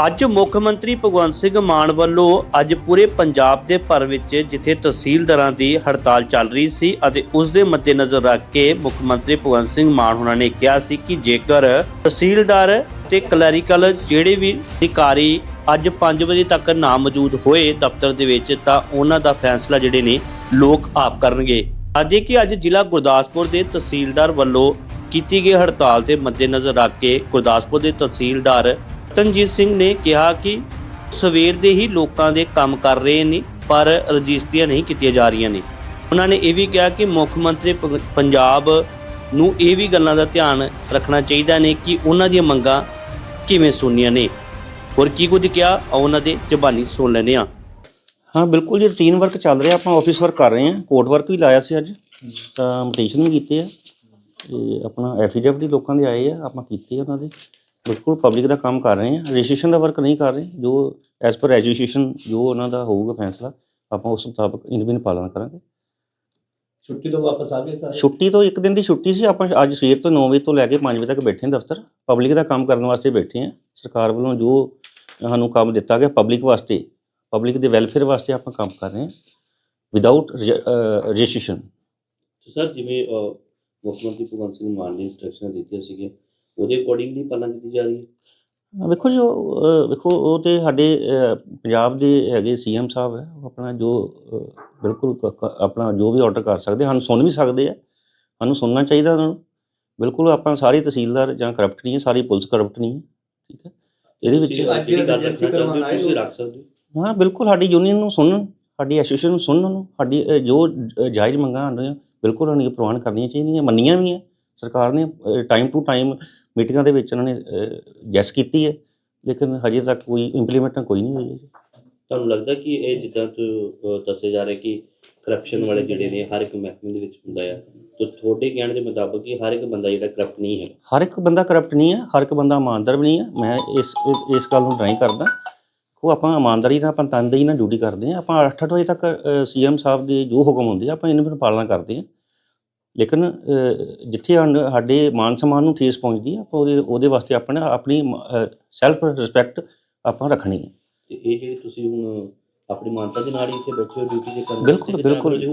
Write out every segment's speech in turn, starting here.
ਅੱਜ ਮੁੱਖ ਮੰਤਰੀ ਭਗਵੰਤ ਸਿੰਘ ਮਾਨ ਵੱਲੋਂ ਅੱਜ ਪੂਰੇ ਪੰਜਾਬ ਦੇ ਭਰ ਵਿੱਚ ਜਿੱਥੇ ਤਹਿਸੀਲਦਾਰਾਂ ਦੀ ਹੜਤਾਲ ਚੱਲ ਰਹੀ ਸੀ ਅਤੇ ਉਸ ਦੇ ਮੱਦੇਨਜ਼ਰ ਰੱਖ ਕੇ ਮੁੱਖ ਮੰਤਰੀ ਭਗਵੰਤ ਸਿੰਘ ਮਾਨ ਉਹਨਾਂ ਨੇ ਕਿਹਾ ਸੀ ਕਿ ਜੇਕਰ ਤਹਿਸੀਲਦਾਰ ਤੇ ਕਲੈਰੀਕਲ ਜਿਹੜੇ ਵੀ ਅਧਿਕਾਰੀ ਅੱਜ 5 ਵਜੇ ਤੱਕ ਨਾ ਮੌਜੂਦ ਹੋਏ ਦਫ਼ਤਰ ਦੇ ਵਿੱਚ, ਤਾਂ ਉਹਨਾਂ ਦਾ ਫੈਸਲਾ ਜਿਹੜੇ ਨੇ ਲੋਕ ਆਪ ਕਰਨਗੇ। ਅਜੇ ਕਿ ਅੱਜ ਜ਼ਿਲ੍ਹਾ ਗੁਰਦਾਸਪੁਰ ਦੇ ਤਹਿਸੀਲਦਾਰ ਵੱਲੋਂ ਕੀਤੀ ਗਈ ਹੜਤਾਲ ਦੇ ਮੱਦੇਨਜ਼ਰ ਰੱਖ ਕੇ ਗੁਰਦਾਸਪੁਰ ਦੇ ਤਹਿਸੀਲਦਾਰ ਰਤਨਜੀਤ ਸਿੰਘ ਨੇ ਕਿਹਾ ਕਿ ਸਵੇਰ ਦੇ ਹੀ ਲੋਕਾਂ ਦੇ ਕੰਮ ਕਰ ਰਹੇ ਨੇ, ਪਰ ਰਜਿਸਟਰੀਆਂ ਨਹੀਂ ਕੀਤੀਆਂ ਜਾ ਰਹੀਆਂ ਨੇ। ਉਹਨਾਂ ਨੇ ਇਹ ਵੀ ਕਿਹਾ ਕਿ ਮੁੱਖ ਮੰਤਰੀ ਪ- ਪੰਜਾਬ ਨੂੰ ਇਹ ਵੀ ਗੱਲਾਂ ਦਾ ਧਿਆਨ ਰੱਖਣਾ ਚਾਹੀਦਾ ਨੇ ਕਿ ਉਹਨਾਂ ਦੀਆਂ ਮੰਗਾਂ ਕਿਵੇਂ ਸੁਣਨੀਆਂ ਨੇ। ਹੋਰ ਕੀ ਕੁਝ ਕਿਹਾ? ਉਹਨਾਂ ਦੇ ਜ਼ਬਾਨੀ ਸੁਣ ਲੈਂਦੇ ਹਾਂ। ਹਾਂ, ਬਿਲਕੁਲ ਜੀ, ਰੂਟੀਨ ਵਰਕ ਚੱਲ ਰਿਹਾ, ਆਪਾਂ ਆਫਿਸ ਵਰਕ ਕਰ ਰਹੇ ਹਾਂ। ਕੋਰਟ ਵਰਕ ਵੀ ਲਾਇਆ ਸੀ ਅੱਜ। ਤਾਂ ਮਟੀਸ਼ਨ ਵੀ ਕੀਤੇ ਆ। ਤੇ ਆਪਣਾ ਐਫੀਡੇਵਿਟ ਲੋਕਾਂ ਦੇ ਆਏ ਆ, ਆਪਾਂ ਕੀਤੇ ਉਹਨਾਂ ਦੇ। ਬਿਲਕੁਲ ਪਬਲਿਕ ਦਾ ਕੰਮ ਕਰ ਰਹੇ ਹਾਂ। ਰਜਿਸਟ੍ਰੇਸ਼ਨ ਦਾ ਵਰਕ ਨਹੀਂ ਕਰ ਰਹੇ। ਜੋ ਐਸ ਪਰ ਐਜੂਕੇਸ਼ਨ ਜੋ ਉਹਨਾਂ ਦਾ ਹੋਊਗਾ ਫੈਸਲਾ ਆਪਾਂ ਉਸ ਮੁਤਾਬਕ ਇਨਵਿਨ ਪਾਲਣਾ ਕਰਾਂਗੇ। ਛੁੱਟੀ ਤੋਂ ਵਾਪਸ ਆ ਗਏ ਸਾਰੇ? ਛੁੱਟੀ ਤੋਂ ਇੱਕ ਦਿਨ ਦੀ ਛੁੱਟੀ ਸੀ। ਆਪਾਂ ਅੱਜ ਸਵੇਰ ਤੋਂ 9 ਵਜੇ ਤੋਂ ਲੈ ਕੇ 5 ਵਜੇ ਤੱਕ ਬੈਠੇ ਹਾਂ ਦਫ਼ਤਰ। ਪਬਲਿਕ ਦਾ ਕੰਮ ਕਰਨ ਵਾਸਤੇ ਬੈਠੇ ਹਾਂ। ਸਰਕਾਰ ਵੱਲੋਂ ਜੋ ਸਾਨੂੰ ਕੰਮ ਦਿੱਤਾ ਗਿਆ ਪਬਲਿਕ ਵਾਸਤੇ ਪਬਲਿਕ ਦੇ ਵੈਲਫੇਅਰ ਵਾਸਤੇ ਆਪਾਂ ਕੰਮ ਕਰ ਰਹੇ ਹਾਂ। ਵਿਦਆਊਟ ਰਜਿਸਟ੍ਰੇਸ਼ਨ ਸਰ ਜਿਵੇਂ ਮੁੱਖ ਮੰਤਰੀ ਭਗਵੰਤ ਸਿੰਘ ਮਾਨ ਨੇ ਇੰਸਟਰਕਸ਼ਨਾਂ ਦਿੱਤੀਆਂ ਸੀਗੀਆਂ। ਉਹਦੇ ਅਕੋਰਡਿੰਗਲੀ ਪਾਲਣਾ ਕੀਤੀ ਜਾ ਰਹੀ ਹੈ। ਵੇਖੋ ਜੀ ਉਹ ਵੇਖੋ ਉਹ ਤੇ ਸਾਡੇ ਪੰਜਾਬ ਦੇ ਹੈਗੇ ਸੀਐਮ ਸਾਹਿਬ ਹੈ ਉਹ ਆਪਣਾ ਜੋ ਬਿਲਕੁਲ ਆਪਣਾ ਜੋ ਵੀ ਆਰਡਰ ਕਰ ਸਕਦੇ ਸਾਨੂੰ ਸੁਣ ਵੀ ਸਕਦੇ ਆ ਸਾਨੂੰ ਸੁਣਨਾ ਚਾਹੀਦਾ ਉਹਨਾਂ ਨੂੰ। ਬਿਲਕੁਲ ਆਪਾਂ ਸਾਰੇ ਤਹਿਸੀਲਦਾਰ ਜਾਂ ਕਰਪਟ ਨਹੀਂ ਹੈ ਸਾਰੀ ਪੁਲਿਸ ਕਰਪਟ ਨਹੀਂ ਹੈ ਠੀਕ ਹੈ। ਇਹਦੇ ਵਿੱਚ ਅੱਜ ਜਿਹੜੀ ਗੱਲ ਰੱਖਣਾ ਚਾਹੁੰਦੇ ਹੋ ਤੁਸੀਂ। ਰੱਖ ਸਕਦੇ ਹੋ। ਹਾਂ ਬਿਲਕੁਲ ਸਾਡੀ ਯੂਨੀਅਨ ਨੂੰ ਸੁਣਨ ਸਾਡੀ ਐਸੋਸੀਏਸ਼ਨ ਨੂੰ ਸੁਣਨ ਉਹਨੂੰ ਸਾਡੀ ਜੋ ਜਾਇਜ਼ ਮੰਗਾਂ ਹਨ ਬਿਲਕੁਲ ਉਹਨਾਂ ਨੂੰ ਪ੍ਰਵਾਨ ਕਰਨੀਆਂ ਚਾਹੀਦੀਆਂ ਮੰਨੀਆਂ ਵੀ ਹੈ। ਸਰਕਾਰ ਨੇ ਟਾਈਮ ਟੂ ਟਾਈਮ ਮੀਟਿੰਗਾਂ ਦੇ ਵਿੱਚ ਉਹਨਾਂ ਨੇ ਜੈਸ ਕੀਤੀ ਹੈ ਲੇਕਿਨ ਹਜੇ ਤੱਕ ਕੋਈ ਇੰਪਲੀਮੈਂਟ ਕੋਈ ਨਹੀਂ ਹੋਈ ਹੈ ਜੀ। ਤੁਹਾਨੂੰ ਲੱਗਦਾ ਕਿ ਇਹ ਜਿੱਦਾਂ ਤੋਂ ਦੱਸੇ ਜਾ ਰਹੇ ਕਿ ਕਰਪਸ਼ਨ ਵਾਲੇ ਜਿਹੜੇ ਨੇ ਹਰ ਇੱਕ ਮਹਿਕਮੇ ਦੇ ਵਿੱਚ ਹੁੰਦਾ ਆ ਤਾਂ ਤੁਹਾਡੇ ਕਹਿਣ ਦੇ ਮੁਤਾਬਕ ਕਿ ਹਰ ਇੱਕ ਬੰਦਾ ਜਿਹੜਾ ਕਰਪਟ ਨਹੀਂ ਹੈਗਾ? ਹਰ ਇੱਕ ਬੰਦਾ ਕਰਪਟ ਨਹੀਂ ਹੈ ਹਰ ਇੱਕ ਬੰਦਾ ਇਮਾਨਦਾਰ ਵੀ ਨਹੀਂ ਹੈ। ਮੈਂ ਇਸ ਇਸ- ਗੱਲ ਨੂੰ ਡਰਾਈ ਕਰਦਾ। ਉਹ ਆਪਾਂ ਇਮਾਨਦਾਰੀ ਨਾਲ ਆਪਾਂ ਤਨਦੇਹੀ ਨਾਲ ਡਿਊਟੀ ਕਰਦੇ ਹਾਂ। ਆਪਾਂ 8-8 ਵਜੇ ਤੱਕ ਸੀਐਮ ਸਾਹਿਬ ਦੇ ਜੋ ਹੁਕਮ ਹੁੰਦੇ ਆ ਆਪਾਂ ਇਹਨਾਂ ਦੀ ਪਾਲਣਾ ਕਰਦੇ ਹਾਂ। ਲੇਕਿਨ ਜਿੱਥੇ ਸਾਡੇ ਮਾਨ ਸਨਮਾਨ ਨੂੰ ਠੇਸ ਪਹੁੰਚਦੀ ਆਪਾਂ ਉਹਦੇ ਉਹਦੇ ਵਾਸਤੇ ਆਪਣੇ ਆਪਣੀ ਸੈਲਫ ਰਿਸਪੈਕਟ ਆਪਾਂ ਰੱਖਣੀ ਹੈ ਤੇ ਇਹ ਜਿਹੜੇ ਤੁਸੀਂ ਹੁਣ ਆਪਣੀ ਮਾਨਤਾ ਦੇ ਨਾਲ ਹੀ ਇੱਥੇ ਬੈਠੇ ਹੋ ਡਿਊਟੀ ਤੇ ਕਰਨ ਬਿਲਕੁਲ, ਬਿਲਕੁਲ। ਦੀ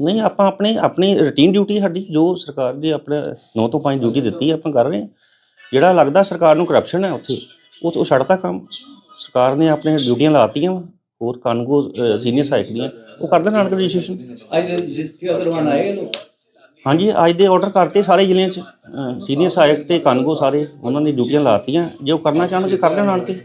ਨਹੀਂ ਆਪਾਂ ਆਪਣੀ ਆਪਣੀ ਰੁਟੀਨ ਡਿਊਟੀ ਸਾਡੀ ਜੋ ਸਰਕਾਰ ਦੀ ਆਪਣੇ 9 ਤੋਂ 5 ਡਿਊਟੀ ਦਿੱਤੀ ਹੈ ਆਪਾਂ ਕਰ ਰਹੇ ਹਾਂ ਜਿਹੜਾ ਲੱਗਦਾ ਸਰਕਾਰ ਨੂੰ ਕਰਪਸ਼ਨ ਹੈ ਉੱਥੇ ਉਹ ਉਹ ਛੱਡਤਾ ਕੰਮ ਸਰਕਾਰ ਨੇ ਆਪਣੇ ਡਿਊਟੀਆਂ ਲਾਤੀਆਂ ਵਾਂ। ਹੋਰ ਕਾਨੂੰਗੋ ਸੀਨੀਅਰ ਸਹਾਇਕ ਦੀਆਂ ਉਹ ਕਰਦੇ ਨਾਲ ਰਜਿਸਟ੍ਰੇਸ਼ਨ ਅੱਜ ਰਜਿਸਟਰੀ ਕਰਵਾਉਣ ਆਏ ਲੋਕ ਹਾਂਜੀ, ਅੱਜ ਦੇ ਆਰਡਰ ਕਰਤੇ ਸਾਰੇ ਜ਼ਿਲ੍ਹਿਆਂ 'ਚ ਸੀਨੀਅਰ ਸਹਾਇਕ ਤੇ ਕਾਨੂੰਗੋ ਸਾਰੇ, ਉਹਨਾਂ ਨੇ ਡਿਊਟੀਆਂ ਲਾਤੀਆਂ। ਜੇ ਉਹ ਕਰਨਾ ਚਾਹਣਗੇ ਕਰ ਲੈਣ ਆਣ ਕੇ